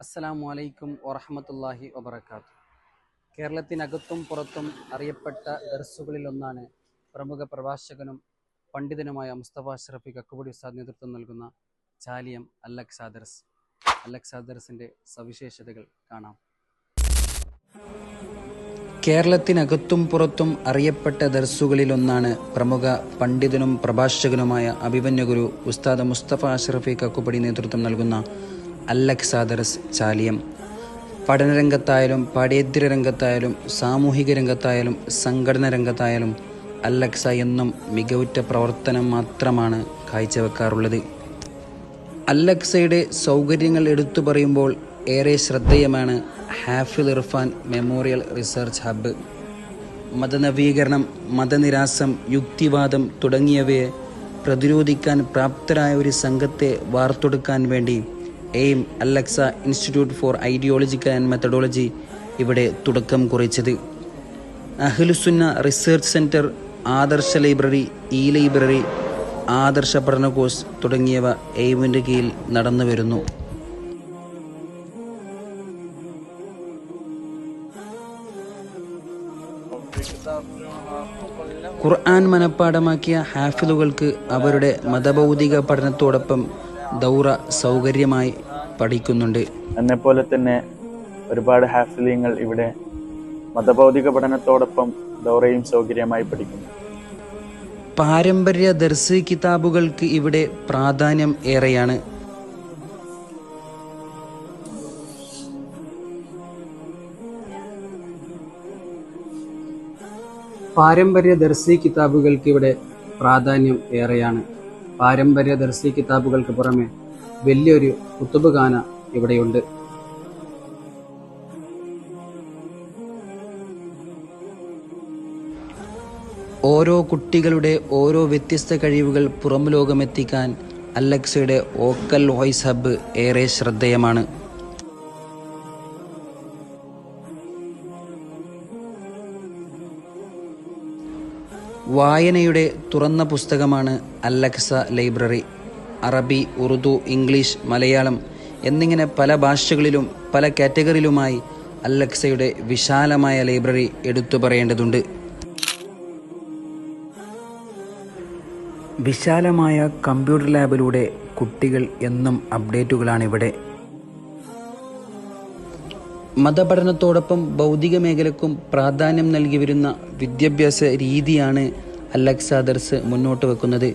അസ്സലാമു അലൈക്കും വറഹമത്തല്ലാഹി വബർക്കാത്തു കേരളത്തിനകത്തും പുറത്തും അറിയപ്പെട്ട ദർസുകളിലൊന്നാണ് പ്രമുഖ പ്രഭാഷകനും പണ്ഡിതനുമായ മുസ്തഫ ഷറഫി കക്കുപടി ഉസ്താദ് നേതൃത്വം നൽകുന്ന ചാലിയം അല്ലക്സാ ദർസ്. സവിശേഷതകൾ കാണാം. കേരളത്തിനകത്തും പുറത്തും അറിയപ്പെട്ട ദർസുകളിലൊന്നാണ് പ്രമുഖ പണ്ഡിതനും പ്രഭാഷകനുമായ അഭിമന്യഗുരു ഉസ്താദ് മുസ്തഫ ഷറഫി കക്കുപടി നേതൃത്വം നൽകുന്ന അല്ലക്സാ ദർസ് ചാലിയം. പഠനരംഗത്തായാലും പാഠ്യേതര രംഗത്തായാലും സാമൂഹിക രംഗത്തായാലും സംഘടന രംഗത്തായാലും അല്ലക്സ എന്നും മികവുറ്റ പ്രവർത്തനം മാത്രമാണ് കാഴ്ചവെക്കാറുള്ളത്. അല്ലക്സയുടെ സൗകര്യങ്ങൾ എടുത്തു പറയുമ്പോൾ ഏറെ ശ്രദ്ധേയമാണ് ഹാഫിൽ ഇർഫാൻ മെമ്മോറിയൽ റിസർച്ച് ഹബ്ബ്. മതനവീകരണം മതനിരാസം യുക്തിവാദം തുടങ്ങിയവയെ പ്രതിരോധിക്കാൻ പ്രാപ്തരായ ഒരു സംഘത്തെ വാർത്തെടുക്കാൻ വേണ്ടി aim Alexa institute for ideological and methodology ഇവിടെ തുടക്കം കുറിച്ചത്. അഹ്ലുസുന്ന റിസർച്ച് സെന്റർ ആദർശ ലൈബ്രറി ഇ ലൈബ്രറി ആദർശ പഠന കോഴ്സ് തുടങ്ങിയവ എയിമിന്റെ കീഴിൽ നടന്നു വരുന്നു. ഖുർആൻ മനഃപ്പാടമാക്കിയ ഹാഫിലുകൾക്ക് അവരുടെ മതഭൗതിക പഠനത്തോടൊപ്പം ദൗറ സൗകര്യമായി പഠിക്കുന്നുണ്ട്. എന്നെപ്പോലെ തന്നെ ഒരുപാട് ഹാഫിലിയങ്ങൾ ഇവിടെ മതഭൗതിക പഠനത്തോടൊപ്പം ദൗറയും സൗകര്യമായി പഠിക്കുന്നു. പാരമ്പര്യ ദർസ് കിതാബുകൾക്ക് ഇവിടെ പ്രാധാന്യം ഏറെയാണ്. പാരമ്പര്യ ദർസി കിതാബുകൾക്ക് ഇവിടെ പ്രാധാന്യം ഏറെയാണ്. പാരമ്പര്യ ദർസി കിതാബുകൾക്ക് പുറമെ വലിയൊരു കുത്തുബുഖാന ഇവിടെയുണ്ട്. ഓരോ കുട്ടികളുടെ ഓരോ വ്യത്യസ്ത കഴിവുകൾ പുറം ലോകമെത്തിക്കാൻ അലക്സയുടെ ഓക്കൽ വോയിസ് ഹബ്ബ് ഏറെ ശ്രദ്ധേയമാണ്. വായനയുടെ തുറന്ന പുസ്തകമാണ് അലക്സ ലൈബ്രറി. അറബി ഉറുദു ഇംഗ്ലീഷ് മലയാളം എന്നിങ്ങനെ പല ഭാഷകളിലും പല കാറ്റഗറിയിലുമായി അലക്സയുടെ വിശാലമായ ലൈബ്രറി എടുത്തു പറയേണ്ടതുണ്ട്. വിശാലമായ കമ്പ്യൂട്ടർ ലാബിലൂടെ കുട്ടികൾ എന്നും അപ്ഡേറ്റുകളാണ് ഇവിടെ മതപഠനത്തോടൊപ്പം ഭൗതിക മേഖലക്കും പ്രാധാന്യം നൽകി വരുന്ന വിദ്യാഭ്യാസ രീതിയാണ് അലക്സാദർസ് മുന്നോട്ട് വെക്കുന്നത്.